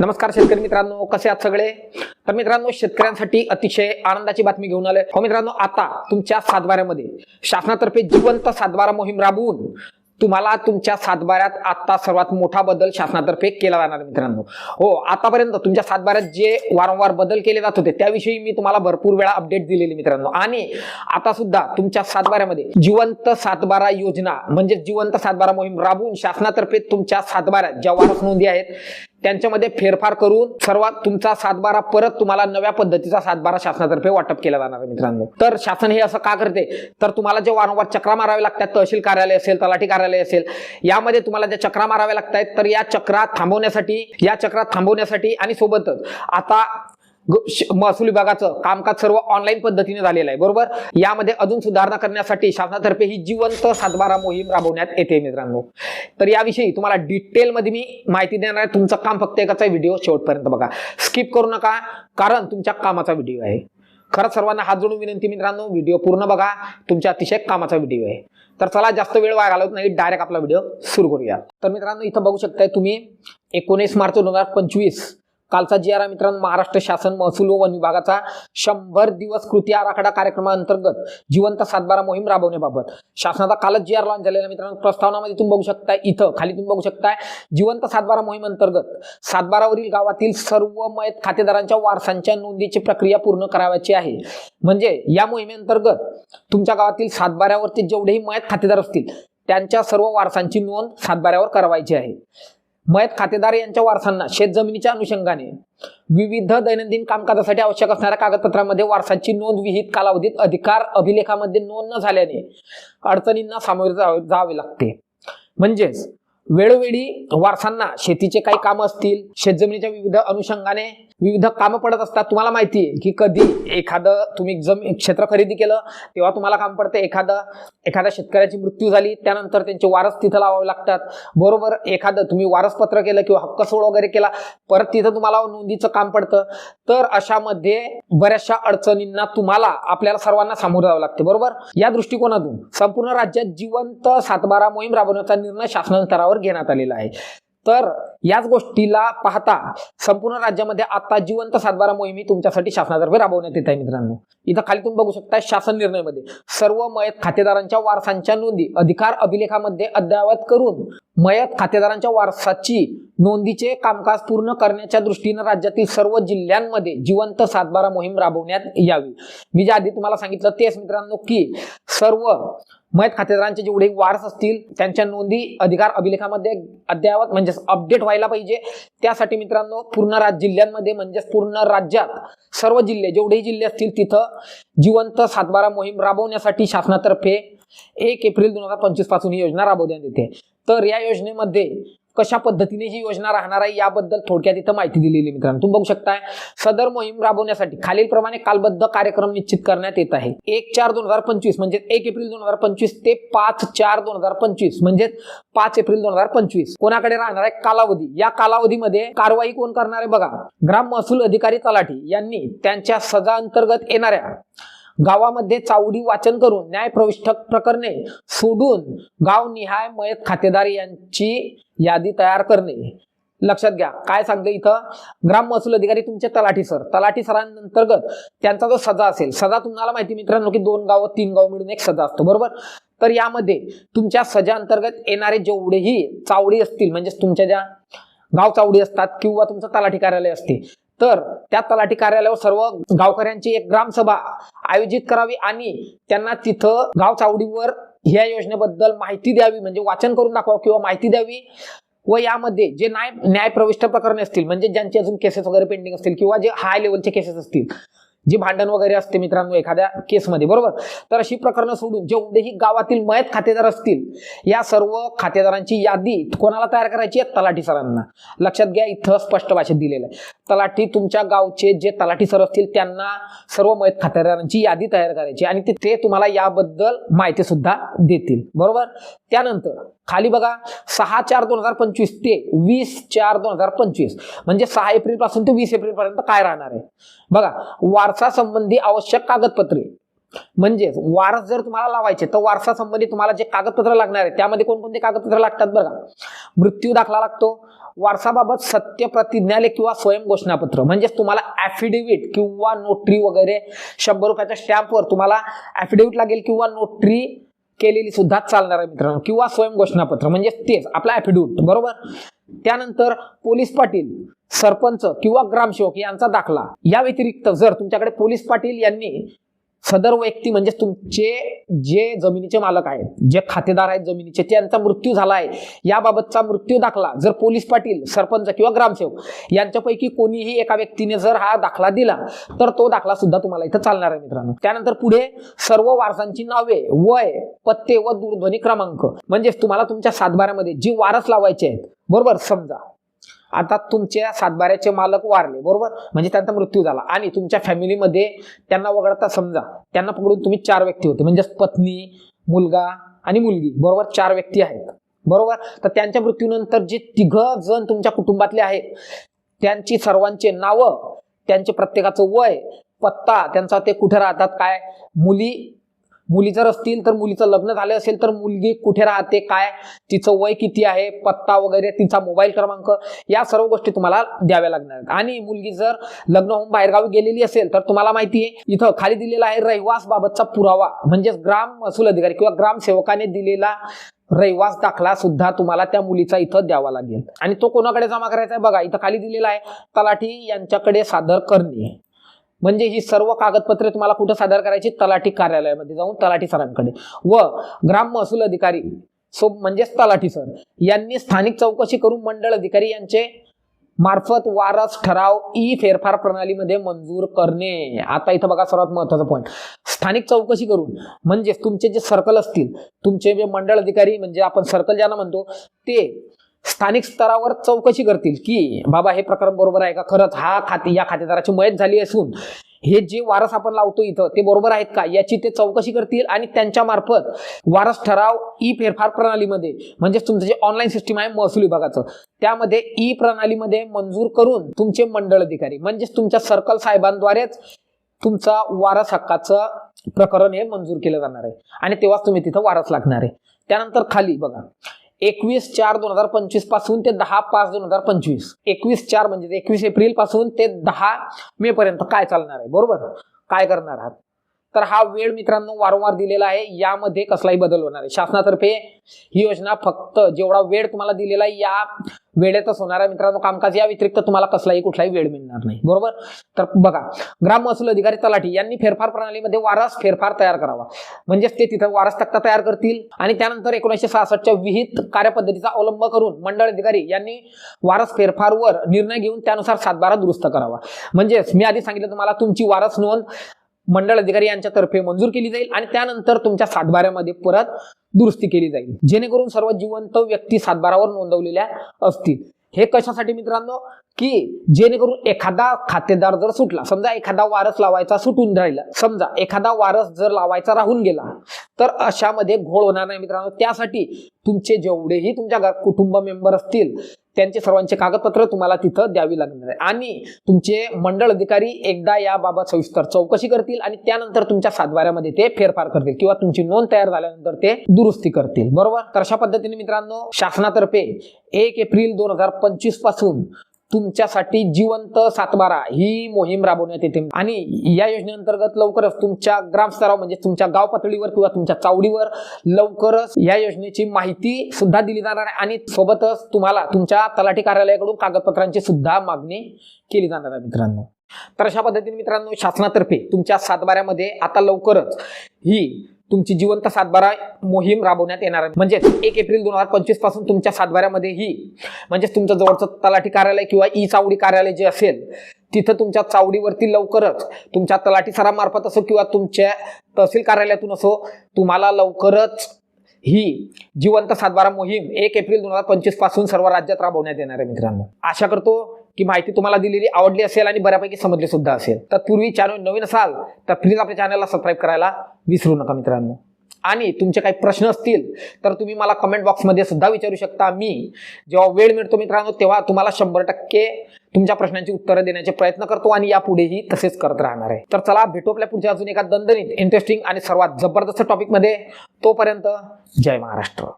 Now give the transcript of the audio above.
नमस्कार शेतकरी मित्रांनो कसे आहात सगळे? तर मित्रांनो शेतकऱ्यांसाठी अतिशय आनंदाची बातमी घेऊन आलोय. हो मित्रांनो आता तुमच्या सातबाऱ्यामध्ये शासनातर्फे जिवंत सातबारा मोहीम राबवून तुम्हाला तुमच्या सातबाऱ्यात आता सर्वात मोठा बदल शासनातर्फे केला जाणार मित्रांनो. हो आतापर्यंत तुमच्या सातबाऱ्यात जे वारंवार बदल केले जात होते त्याविषयी मी तुम्हाला भरपूर वेळा अपडेट दिलेली मित्रांनो. आणि आता सुद्धा तुमच्या सातबाऱ्यामध्ये जिवंत सातबारा योजना म्हणजे जिवंत सातबारा मोहीम राबवून शासनातर्फे तुमच्या सातबाऱ्यात ज्या वारस नोंदी आहेत त्यांच्यामध्ये फेरफार करून सर्वात तुमचा सातबारा परत तुम्हाला नव्या पद्धतीचा सातबारा शासनातर्फे वाटप केला जाणार आहे मित्रांनो. तर शासन हे असं का करते? तर तुम्हाला जे वारंवार चक्रा मारावे लागतात तहसील कार्यालय असेल तलाठी कार्यालय असेल यामध्ये तुम्हाला ज्या चक्रा माराव्या लागतात तर या चक्रात थांबवण्यासाठी या चक्रात थांबवण्यासाठी आणि सोबतच आता ग- श- महसूल विभागाचं कामकाज सर्व ऑनलाईन पद्धतीने झालेलं आहे बरोबर? यामध्ये अजून सुधारणा करण्यासाठी शासनातर्फे ही जिवंत सातबारा मोहीम राबवण्यात येते मित्रांनो. तर याविषयी तुम्हाला डिटेलमध्ये मी माहिती देणार आहे. तुमचं काम फक्त एकाचा व्हिडिओ शेवटपर्यंत बघा. स्किप करू नका कारण तुमच्या कामाचा व्हिडिओ आहे. खरंच सर्वांना हात जोडून विनंती मित्रांनो व्हिडिओ पूर्ण बघा. तुमच्या अतिशय कामाचा व्हिडिओ आहे. तर चला जास्त वेळ वाया घालवत नाही. डायरेक्ट आपला व्हिडिओ सुरू करूया. तर मित्रांनो इथं बघू शकताय तुम्ही एकोणीस मार्च दोन हजार पंचवीस कालचा जी आर मित्रांनो महाराष्ट्र शासन महसूल व वन विभागाचा शंभर दिवस कृती आराखडा कार्यक्रमाअंतर्गत जिवंत सातबारा मोहीम राबवण्याबाबत. शासनाचा कालच जी आर लॉन्च झालेला मित्रांनो प्रस्तावनामध्ये तुम्ही बघू शकताय इथं खाली तुम्ही बघू शकताय जिवंत सातबारा मोहीम अंतर्गत सातबारावरील गावातील सर्व मयत खातेदारांच्या वारसांच्या नोंदीची प्रक्रिया पूर्ण करावयाची आहे. म्हणजे या मोहिमेअंतर्गत तुमच्या गावातील सातबाऱ्यावरती जेवढेही मयत खातेदार असतील त्यांच्या सर्व वारसांची नोंद सातबाऱ्यावर करावायची आहे. मयत खातेदार यांच्या वारसांना शेतजमिनीच्या अनुषंगाने विविध दैनंदिन कामकाजासाठी आवश्यक असणाऱ्या कागदपत्रांमध्ये वारसांची नोंद विहित कालावधीत अधिकार अभिलेखामध्ये नोंद न झाल्याने अडचणींना सामोरे जावे जावे लागते. म्हणजेच वेळोवेळी वारसांना शेतीचे काही कामं असतील शेतजमिनीच्या विविध अनुषंगाने विविध कामं पडत असतात. तुम्हाला माहिती आहे की कधी एखादं तुम्ही जमीन क्षेत्र खरेदी केलं तेव्हा तुम्हाला काम पडतं. एखादं एखाद्या शेतकऱ्याची मृत्यू झाली त्यानंतर त्यांचे वारस तिथं लावावे लागतात. बरोबर एखादं तुम्ही वारसपत्र केलं किंवा हक्क सोड वगैरे केला परत तिथं तुम्हाला नोंदीचं काम पडतं. तर अशामध्ये बऱ्याचशा अडचणींना तुम्हाला आपल्याला सर्वांना सामोरं जावं लागते. बरोबर? या दृष्टिकोनातून संपूर्ण राज्यात जिवंत सातबारा मोहीम राबवण्याचा निर्णय शासन स्तरावर घेण्यात आलेला आहे. तर याच गोष्टीला पाहता संपूर्ण राज्यामध्ये आता जिवंत सातबारा मोहिमी तुमच्यासाठी शासनातर्फे राबवण्यात येत आहे मित्रांनो. इथं खाली तुम्ही बघू शकता शासन निर्णयमध्ये सर्व मयत खातेदारांच्या वारसांच्या नोंदी अधिकार अभिलेखामध्ये अद्ययावत करून मयत खातेदारांच्या वारसाची नोंदीचे कामकाज पूर्ण करण्याच्या दृष्टीनं राज्यातील सर्व जिल्ह्यांमध्ये जिवंत सातबारा मोहीम राबवण्यात यावी. मी जे आधी तुम्हाला सांगितलं तेच मित्रांनो की सर्व मयत खातेदारांचे जेवढे वारस असतील त्यांच्या नोंदी अधिकार अभिलेखामध्ये अद्ययावत म्हणजेच अपडेट व्हायला पाहिजे. त्यासाठी मित्रांनो पूर्ण राज्य जिल्ह्यांमध्ये म्हणजेच पूर्ण राज्यात सर्व जिल्हे जेवढेही जिल्हे असतील तिथं जिवंत सातबारा मोहीम राबवण्यासाठी शासनातर्फे एक एप्रिल दोन हजार पंचवीसपासून ही योजना राबवण्यात येते. तर या योजनेमध्ये कशा पद्धतीने ही योजना राहणार आहे याबद्दल थोडक्यात इथं माहिती दिलेली मित्रांनो. तुम्ही बघू शकताय सदर मोहीम राबवण्यासाठी खालीलप्रमाणे कालबद्ध कार्यक्रम निश्चित करण्यात येत आहे. एक चार दोन हजार पंचवीस म्हणजे एक एप्रिल दोन हजार पंचवीस ते पाच चार दोन हजार पंचवीस म्हणजे पाच एप्रिल दोन हजार पंचवीस. कोणाकडे राहणार आहे? कालावधी. या कालावधीमध्ये कारवाई कोण करणार आहे? बघा ग्राम महसूल अधिकारी तलाठी यांनी त्यांच्या सजा अंतर्गत येणाऱ्या गावामध्ये चावडी वाचन करून न्याय प्रविष्ट प्रकरणे सोडून गाव निहाय मयत खातेदार यांची यादी तयार करणे. लक्षात घ्या काय सांगते इथं? ग्राम महसूल अधिकारी तुमचे तलाठी सर. तलाठी सरांअंतर्गत त्यांचा जो सजा असेल सजा तुम्हाला माहिती मित्रांनो की दोन गाव तीन गाव मिळून एक सजा असतो बरोबर? तर यामध्ये तुमच्या सजा अंतर्गत येणारे जेवढेही चावडी असतील म्हणजेच तुमच्या ज्या गाव चावडी असतात किंवा तुमचं तलाठी कार्यालय असते तर त्या तलाठी कार्यालयावर सर्व गावकऱ्यांची एक ग्रामसभा आयोजित करावी आणि त्यांना तिथं गाव चावडीवर ह्या योजनेबद्दल माहिती द्यावी म्हणजे वाचन करून दाखवा किंवा माहिती द्यावी व यामध्ये जे न्याय न्याय प्रविष्ट प्रकरणे असतील म्हणजे ज्यांचे अजून केसेस वगैरे पेंडिंग असतील किंवा जे हाय लेवलचे केसेस असतील जे भांडण वगैरे असते मित्रांनो एखाद्या केसमध्ये बरोबर? तर अशी प्रकरणं सोडून जेवढेही गावातील मयत खातेदार असतील या सर्व खातेदारांची यादी कोणाला तयार करायची आहे? तलाठी सरांना. लक्षात घ्या इथं स्पष्ट भाषेत दिलेलं आहे. तलाठी तुमच्या गावचे जे तलाठी सर असतील त्यांना सर्व मयत खातेदारांची यादी तयार करायची आणि ते- ते तुम्हाला याबद्दल माहिती सुद्धा देतील. बरोबर? त्यानंतर खाली बघा सहा चार दोन हजार पंचवीस ते वीस चार दोन हजार पंचवीस. म्हणजे सहा एप्रिलपासून ते वीस एप्रिल पर्यंत काय राहणार आहे? बघा वारसा संबंधी आवश्यक कागदपत्रे. म्हणजेच वारस जर तुम्हाला लावायचे तर वारसा संबंधी तुम्हाला जे कागदपत्र लागणार आहे त्यामध्ये कोणकोणते कागदपत्र लागतात बघा मृत्यू दाखला लागतो. वारसाबाबत सत्य प्रतिज्ञाले किंवा स्वयं घोषणापत्र म्हणजेच तुम्हाला ऍफिडेव्हिट किंवा नोटरी वगैरे शंभर रुपयाच्या स्टॅम्पवर तुम्हाला ऍफिडेव्हिट लागेल किंवा नोटरी केलेली सुद्धा चालणार आहे मित्रांनो. किंवा स्वयं घोषणापत्र म्हणजे तेच आपला ऍफिडेव्हिट बरोबर? त्यानंतर पोलीस पाटील सरपंच किंवा ग्रामसेवक यांचा दाखला. या व्यतिरिक्त जर तुमच्याकडे पोलीस पाटील यांनी सदर व्यक्ती म्हणजे तुमचे जे जमिनीचे मालक आहेत जे खातेदार आहेत जमिनीचे त्यांचा मृत्यू झाला आहे याबाबतचा मृत्यू दाखला जर पोलीस पाटील सरपंच किंवा ग्रामसेवक यांच्यापैकी कोणीही एका व्यक्तीने जर हा दाखला दिला तर तो दाखला सुद्धा तुम्हाला इथं चालणार आहे मित्रांनो. त्यानंतर पुढे सर्व वारसांची नावे वय पत्ते व दूरध्वनी क्रमांक. म्हणजेच तुम्हाला तुमच्या सातबाऱ्यामध्ये जी वारस लावायचे आहेत बरोबर समजा. आता तुमच्या सातबाऱ्याचे मालक वारले बरोबर? म्हणजे त्यांचा मृत्यू झाला. आणि तुमच्या फॅमिलीमध्ये त्यांना वगळता समजा त्यांना पकडून तुम्ही चार व्यक्ती होते. म्हणजे पत्नी मुलगा आणि मुलगी बरोबर? चार व्यक्ती आहेत. बरोबर? तर त्यांच्या मृत्यूनंतर जे तिघ जण तुमच्या कुटुंबातले आहेत त्यांची सर्वांचे नावं त्यांचे प्रत्येकाचं वय पत्ता त्यांचा ते कुठे राहतात काय? मुली मुली जर असतील तर मुलीचं लग्न झालं असेल तर मुलगी कुठे राहते काय? तिचं वय किती आहे? पत्ता वगैरे तिचा मोबाईल क्रमांक या सर्व गोष्टी तुम्हाला द्याव्या लागणार आणि मुलगी जर लग्न होऊन बाहेरगावी गेलेली असेल तर तुम्हाला माहिती आहे इथं खाली दिलेला आहे रहिवास बाबतचा पुरावा. म्हणजेच ग्राम महसूल अधिकारी किंवा ग्रामसेवकाने दिलेला रहिवास दाखला सुद्धा तुम्हाला त्या मुलीचा इथं द्यावा लागेल. आणि तो कोणाकडे जमा करायचा आहे? बघा इथं खाली दिलेला आहे तलाठी यांच्याकडे सादर करणे. म्हणजे ही सर्व कागदपत्रे तुम्हाला कुठं सादर करायची? तलाठी कार्यालयामध्ये जाऊन तलाठी सरांकडे. व ग्राम महसूल अधिकारी सो म्हणजेच तलाठी सर यांनी स्थानिक चौकशी करून मंडळ अधिकारी यांचे मार्फत वारस ठराव ई फेरफार प्रणालीमध्ये मंजूर करणे. आता इथं बघा सर्वात महत्त्वाचा पॉईंट स्थानिक चौकशी करून म्हणजेच तुमचे जे सर्कल असतील तुमचे जे मंडळ अधिकारी म्हणजे आपण सर्कल ज्यांना म्हणतो ते स्थानिक स्तरावर चौकशी करतील की बाबा हे प्रकरण बरोबर आहे का? खरंच हा खाते या खातेदाराची मयत झाली असून हे जे वारस आपण लावतो इथं ते बरोबर आहेत का? याची ते चौकशी करतील आणि त्यांच्या मार्फत वारस ठराव ई फेरफार प्रणालीमध्ये म्हणजेच तुमचं जे ऑनलाईन सिस्टीम आहे महसूल विभागाचं त्यामध्ये ई प्रणालीमध्ये मंजूर करून तुमचे मंडळ अधिकारी म्हणजेच तुमच्या सर्कल साहेबांद्वारेच तुमचा वारस हक्काचं प्रकरण हे मंजूर केलं जाणार आहे. आणि तेव्हाच तुम्ही तिथं वारस लागणार आहे. त्यानंतर खाली बघा. एकवीस चार दोन हजार पंचवीसपासून ते दहा पाच दोन हजार पंचवीस. एकवीस चार म्हणजे एकवीस एप्रिलपासून ते दहा मे पर्यंत काय चालणार आहे? बरोबर? काय करणार आहात? तर हा वेळ मित्रांनो वारंवार दिलेला आहे. यामध्ये कसलाही बदल होणार आहे शासनातर्फे ही योजना फक्त जेवढा वेळ तुम्हाला दिलेला आहे या वेळेतच होणार आहे. मित्रांनो कामकाज या व्यतिरिक्त तुम्हाला कसलाही कुठलाही वेळ मिळणार नाही. बरोबर? तर बघा ग्राम महसूल अधिकारी तलाठी यांनी फेरफार प्रणालीमध्ये वारस फेरफार तयार करावा. म्हणजेच ते तिथं वारस तक्ता तयार करतील आणि त्यानंतर एकोणीसशे सहासष्टच्या विहित कार्यपद्धतीचा अवलंब करून मंडळ अधिकारी यांनी वारस फेरफारवर निर्णय घेऊन त्यानुसार सातबारा दुरुस्त करावा. म्हणजेच मी आधी सांगितलं तुम्हाला तुमची वारस नोंद मंडळ अधिकारी यांच्यातर्फे मंजूर केली जाईल आणि त्यानंतर तुमच्या सातबाऱ्यामध्ये परत दुरुस्ती केली जाईल. जेणेकरून सर्व जिवंत व्यक्ती सातबारावर नोंदवलेल्या असतील. हे कशासाठी मित्रांनो? की जेणेकरून एखादा खातेदार जर सुटला समजा एखादा वारस लावायचा सुटून राहिला समजा एखादा वारस जर लावायचा राहून गेला तर अशामध्ये घोळ होणार नाही मित्रांनो. त्यासाठी तुमचे जेवढेही तुमच्या कुटुंब मेंबर असतील त्यांचे सर्वांचे कागदपत्र तुम्हाला तिथं द्यावी लागणार आहे. आणि तुमचे मंडळ अधिकारी एकदा याबाबत सविस्तर चौकशी करतील आणि त्यानंतर तुमच्या सातबाऱ्यामध्ये ते फेरफार करतील किंवा तुमची नोंद तयार झाल्यानंतर ते दुरुस्ती करतील. बरोबर? तर अशा पद्धतीने मित्रांनो शासनातर्फे एक एप्रिल दोन हजार पंचवीसपासून तुमच्यासाठी जिवंत सातबारा ही मोहीम राबवण्यात येते. आणि या योजनेअंतर्गत लवकरच तुमच्या ग्रामस्तरावर म्हणजे तुमच्या गाव पातळीवर किंवा तुमच्या चावडीवर लवकरच या योजनेची माहिती सुद्धा दिली जाणार आहे. आणि सोबतच तुम्हाला तुमच्या तलाठी कार्यालयाकडून कागदपत्रांची सुद्धा मागणी केली जाणार आहे मित्रांनो. तर अशा पद्धतीने मित्रांनो शासनातर्फे तुमच्या सातबाऱ्यामध्ये आता लवकरच ही तुमची जिवंत सातबारा मोहीम राबवण्यात येणार आहे. म्हणजेच एक एप्रिल दोन हजार पंचवीसपासून तुमच्या सातबाऱ्यामध्ये ही म्हणजेच तुमचं जवळचं तलाठी कार्यालय किंवा ई चावडी कार्यालय जे असेल तिथं तुमच्या चावडीवरती लवकरच तुमच्या तलाठी सरामार्फत असो किंवा तुमच्या तहसील कार्यालयातून असो तुम्हाला लवकरच ही जिवंत सातबारा मोहीम एक एप्रिल दोन हजार पंचवीसपासून सर्व राज्यात राबवण्यात येणार आहे मित्रांनो. आशा करतो की माहिती तुम्हाला दिलेली आवडली असेल आणि बऱ्यापैकी समजली सुद्धा असेल. तर पूर्वी चॅनल नवीन असाल तर प्लीज आपल्या चॅनलला सबस्क्राईब करायला विसरू नका मित्रांनो. आणि तुमचे काही प्रश्न असतील तर तुम्ही मला कमेंट बॉक्समध्ये सुद्धा विचारू शकता. मी जेव्हा वेळ मिळतो मित्रांनो तेव्हा तुम्हाला शंभर टक्के तुमच्या प्रश्नांची उत्तरं देण्याचे प्रयत्न करतो आणि यापुढेही तसेच करत राहणार आहे. तर चला भेटू आपल्या पुढच्या अजून एका दणदणीत इंटरेस्टिंग आणि सर्वात जबरदस्त टॉपिकमध्ये तोपर्यंत जय महाराष्ट्र.